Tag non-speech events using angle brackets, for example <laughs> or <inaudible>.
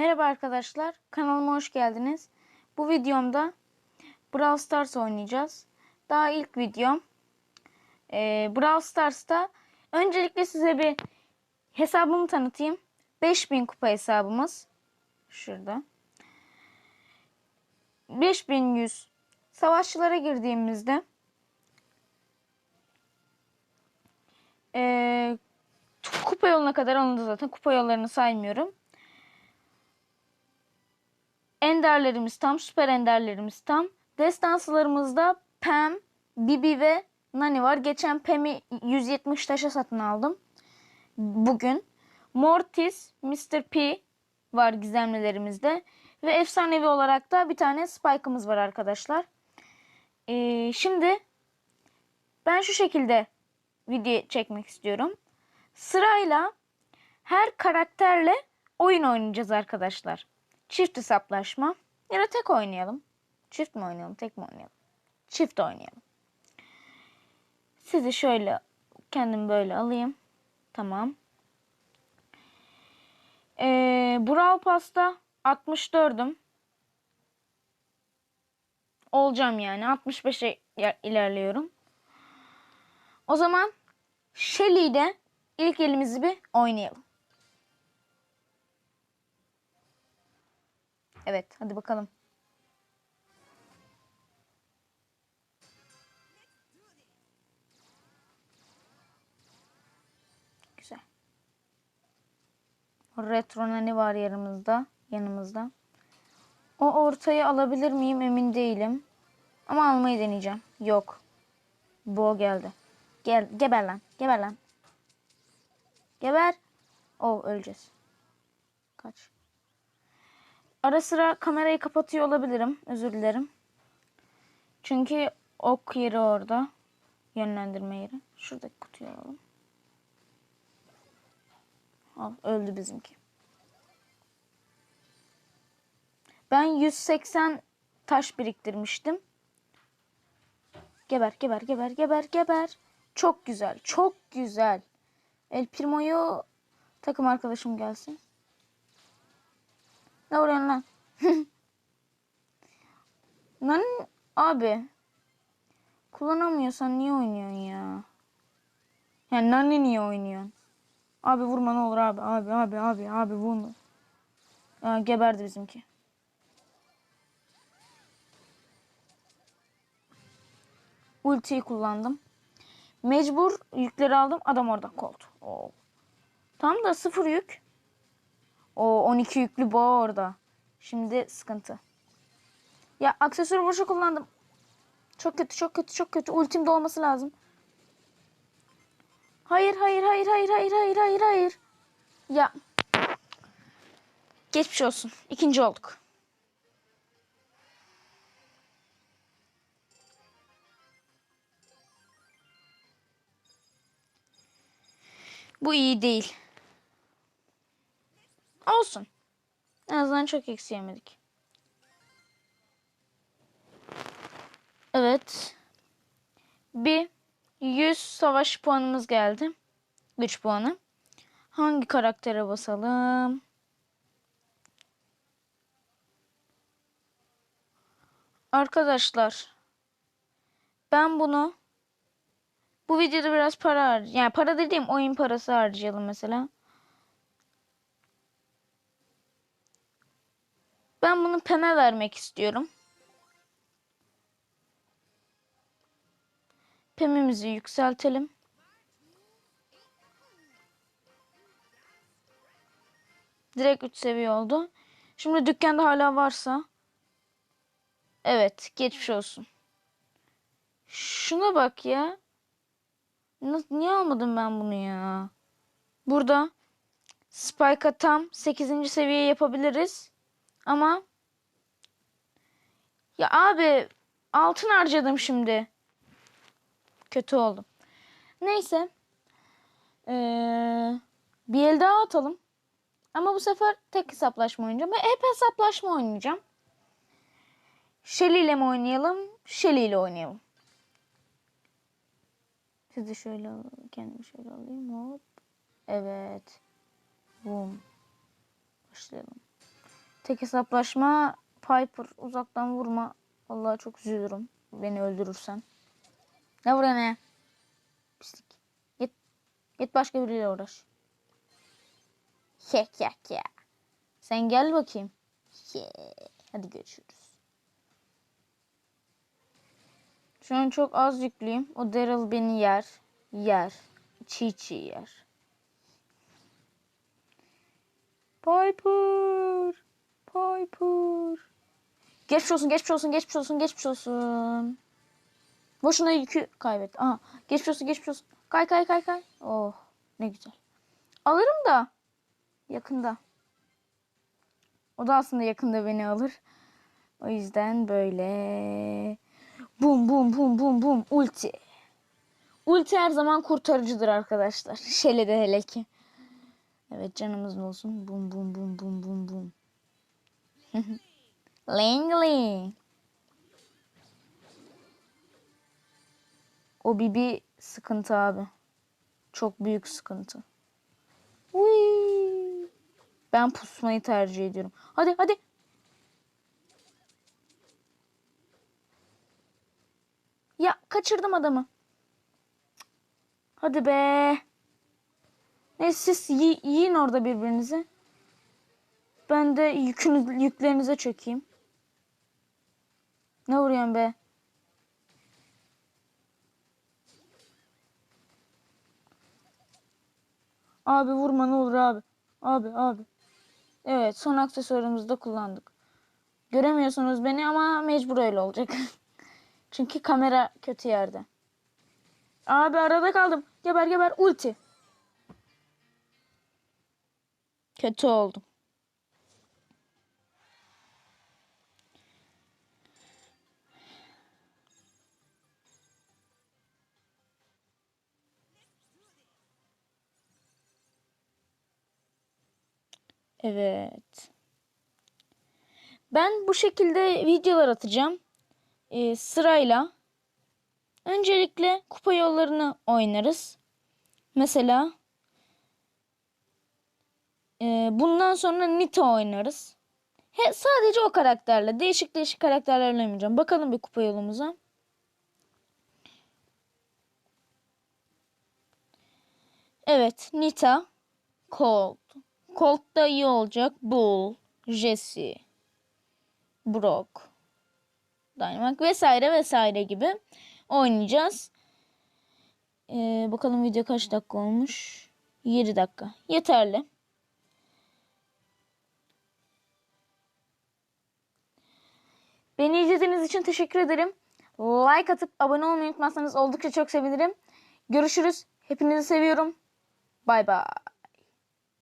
Merhaba arkadaşlar, kanalıma hoş geldiniz. Bu videomda Brawl Stars oynayacağız. Daha ilk videom. Ee, Brawl Stars'ta öncelikle size bir hesabımı tanıtayım. 5000 kupa hesabımız. Şurada. 5100 savaşçılara girdiğimizde ee, kupa yoluna kadar onu zaten kupa yollarını saymıyorum. Enderlerimiz tam, süper enderlerimiz tam. Destansılarımızda Pam, Bibi ve Nani var. Geçen Pam'i 170 taşa satın aldım. Bugün. Mortis, Mr. P var gizemlilerimizde. Ve efsanevi olarak da bir tane Spike'ımız var arkadaşlar. Ee, şimdi ben şu şekilde video çekmek istiyorum. Sırayla her karakterle oyun oynayacağız arkadaşlar. Çift hesaplaşma ya da tek oynayalım. Çift mi oynayalım, tek mi oynayalım? Çift oynayalım. Sizi şöyle kendim böyle alayım. Tamam. Ee, Brawl Pass'ta 64'üm. Olacağım yani. 65'e ilerliyorum. O zaman Shelly'de ilk elimizi bir oynayalım. Evet, hadi bakalım. Güzel. Retro nani var yanımızda, yanımızda. O ortayı alabilir miyim emin değilim. Ama almayı deneyeceğim. Yok. Bo geldi. Gel, geber lan, geber lan. Geber. Oh, öleceğiz. Kaç. Ara sıra kamerayı kapatıyor olabilirim. Özür dilerim. Çünkü ok yeri orada. Yönlendirme yeri. Şuradaki kutuyu alalım. Al öldü bizimki. Ben 180 taş biriktirmiştim. Geber geber geber geber geber. Çok güzel. Çok güzel. El Primo'yu takım arkadaşım gelsin. Ne vuruyorsun lan? <laughs> lan abi. Kullanamıyorsan niye oynuyorsun ya? Yani Nani niye oynuyorsun? Abi vurma ne olur abi. Abi abi abi abi vurma. Aa, geberdi bizimki. Ultiyi kullandım. Mecbur yükleri aldım. Adam orada koltu. Oo. Tam da sıfır yük. O 12 yüklü boğa orada. Şimdi sıkıntı. Ya aksesuarı boşa kullandım. Çok kötü, çok kötü, çok kötü. Ultimde olması lazım. Hayır, hayır, hayır, hayır, hayır, hayır, hayır, hayır. Ya. Geçmiş olsun. İkinci olduk. Bu iyi değil. Olsun. En azından çok eksi yemedik. Evet. Bir 100 savaş puanımız geldi. Güç puanı. Hangi karaktere basalım? Arkadaşlar. Ben bunu bu videoda biraz para har yani para dediğim oyun parası harcayalım mesela. Ben bunu Pem'e vermek istiyorum. Pem'imizi yükseltelim. Direkt 3 seviye oldu. Şimdi dükkanda hala varsa. Evet geçmiş olsun. Şuna bak ya. Niye almadım ben bunu ya? Burada Spike'a tam 8. seviye yapabiliriz. Ama ya abi altın harcadım şimdi. Kötü oldum. Neyse. Ee, bir el daha atalım. Ama bu sefer tek hesaplaşma oynayacağım. Ben hep hesaplaşma oynayacağım. Shelly ile mi oynayalım? Shelly ile oynayalım. Sizi şöyle kendimi şöyle alayım. Hop. Evet. Boom. Başlayalım. Tek hesaplaşma Piper uzaktan vurma. Vallahi çok üzülürüm. Beni öldürürsen. Ne buraya ne? Pislik. Git. Git başka biriyle uğraş. Hek yak ya. Sen gel bakayım. Ye. Hadi görüşürüz. Şu an çok az yüklüyüm. O Daryl beni yer. Yer. Çiğ çiğ yer. Piper. Piper. Geçmiş olsun, geçmiş olsun, geçmiş olsun, geçmiş olsun. Boşuna yükü kaybet. Aha, geçmiş olsun, geçmiş olsun. Kay kay kay kay. Oh, ne güzel. Alırım da yakında. O da aslında yakında beni alır. O yüzden böyle bum bum bum bum bum ulti. Ulti her zaman kurtarıcıdır arkadaşlar. <laughs> Şele'de hele ki. Evet canımız olsun. Bum bum bum bum bum bum. <laughs> Langley. O Bibi sıkıntı abi. Çok büyük sıkıntı. Uy. Ben pusmayı tercih ediyorum. Hadi hadi. Ya kaçırdım adamı. Hadi be. Neyse siz yi- yiyin orada birbirinizi. Ben de yükünüz, yüklerinize çökeyim. Ne vuruyorsun be? Abi vurma ne olur abi. Abi abi. Evet son aksesuarımızı da kullandık. Göremiyorsunuz beni ama mecbur öyle olacak. <laughs> Çünkü kamera kötü yerde. Abi arada kaldım. Geber geber ulti. Kötü oldum. Evet. Ben bu şekilde videolar atacağım. Ee, sırayla. Öncelikle kupa yollarını oynarız. Mesela e, bundan sonra Nita oynarız. He, sadece o karakterle. Değişik değişik karakterlerle oynayacağım. Bakalım bir kupa yolumuza. Evet. Nita. Colt. Colt iyi olacak. Bull. Jesse. Brock. Dynamite vesaire vesaire gibi oynayacağız. Ee, bakalım video kaç dakika olmuş? 7 dakika. Yeterli. Beni izlediğiniz için teşekkür ederim. Like atıp abone olmayı unutmazsanız oldukça çok sevinirim. Görüşürüz. Hepinizi seviyorum. Bay bay.